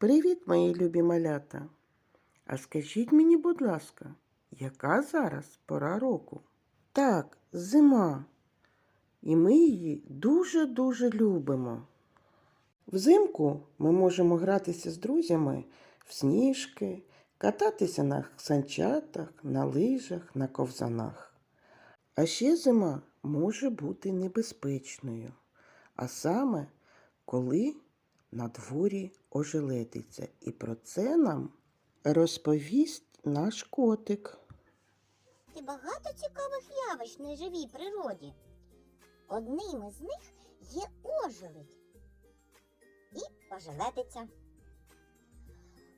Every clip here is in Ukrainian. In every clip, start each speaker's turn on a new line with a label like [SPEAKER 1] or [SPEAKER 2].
[SPEAKER 1] Привіт, мої любі малята. А скажіть мені, будь ласка, яка зараз пора року? Так, зима. І ми її дуже-дуже любимо. Взимку ми можемо гратися з друзями в сніжки, кататися на санчатах, на лижах, на ковзанах. А ще зима може бути небезпечною, а саме коли на дворі ожеледиться. І про це нам розповість наш котик.
[SPEAKER 2] І багато цікавих явищ на живій природі. Одним із них є ожеледь і ожеледиця.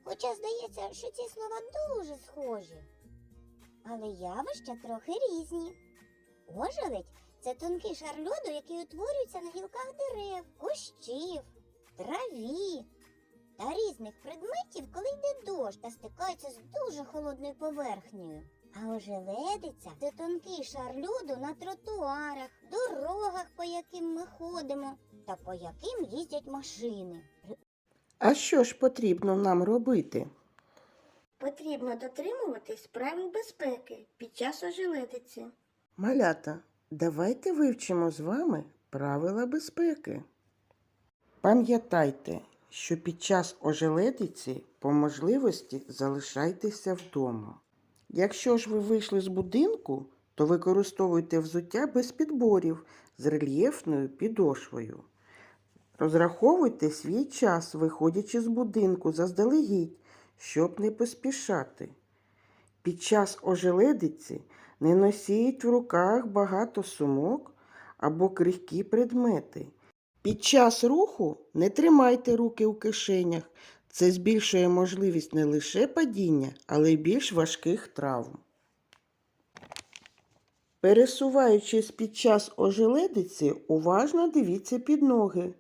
[SPEAKER 2] Хоча здається, що ці слова дуже схожі, але явища трохи різні. Ожеледь це тонкий шар льоду, який утворюється на гілках дерев, кущів, траві та різних предметів, коли йде дощ та стикається з дуже холодною поверхнею. А ожеледиця це тонкий шар льоду на тротуарах, дорогах, по яким ми ходимо, та по яким їздять машини.
[SPEAKER 1] А що ж потрібно нам робити?
[SPEAKER 3] Потрібно дотримуватись правил безпеки під час ожеледиці.
[SPEAKER 1] Малята, давайте вивчимо з вами правила безпеки. Пам'ятайте, що під час ожеледиці по можливості залишайтеся вдома. Якщо ж ви вийшли з будинку, то використовуйте взуття без підборів з рельєфною підошвою. Розраховуйте свій час, виходячи з будинку заздалегідь, щоб не поспішати. Під час ожеледиці не носіть в руках багато сумок або крихкі предмети. Під час руху не тримайте руки у кишенях. Це збільшує можливість не лише падіння, але й більш важких травм. Пересуваючись під час ожеледиці, уважно дивіться під ноги.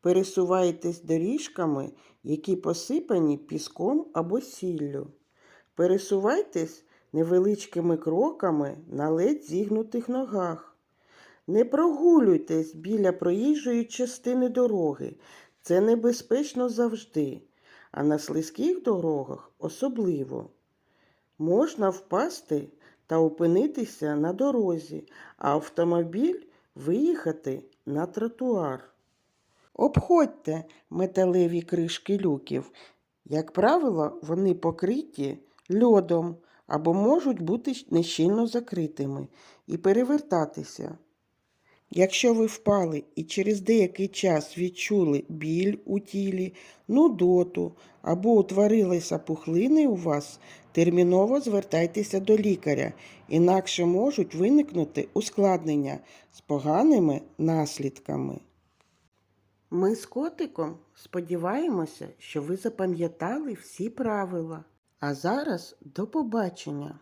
[SPEAKER 1] Пересувайтесь доріжками, які посипані піском або сіллю. Пересувайтесь невеличкими кроками на ледь зігнутих ногах. Не прогулюйтесь біля проїжджої частини дороги. Це небезпечно завжди, а на слизьких дорогах особливо. Можна впасти та опинитися на дорозі, а автомобіль виїхати на тротуар. Обходьте металеві кришки люків. Як правило, вони покриті льодом або можуть бути нещільно закритими і перевертатися. Якщо ви впали і через деякий час відчули біль у тілі, нудоту або утворилися пухлини у вас, терміново звертайтеся до лікаря, інакше можуть виникнути ускладнення з поганими наслідками. Ми з котиком сподіваємося, що ви запам'ятали всі правила. А зараз до побачення!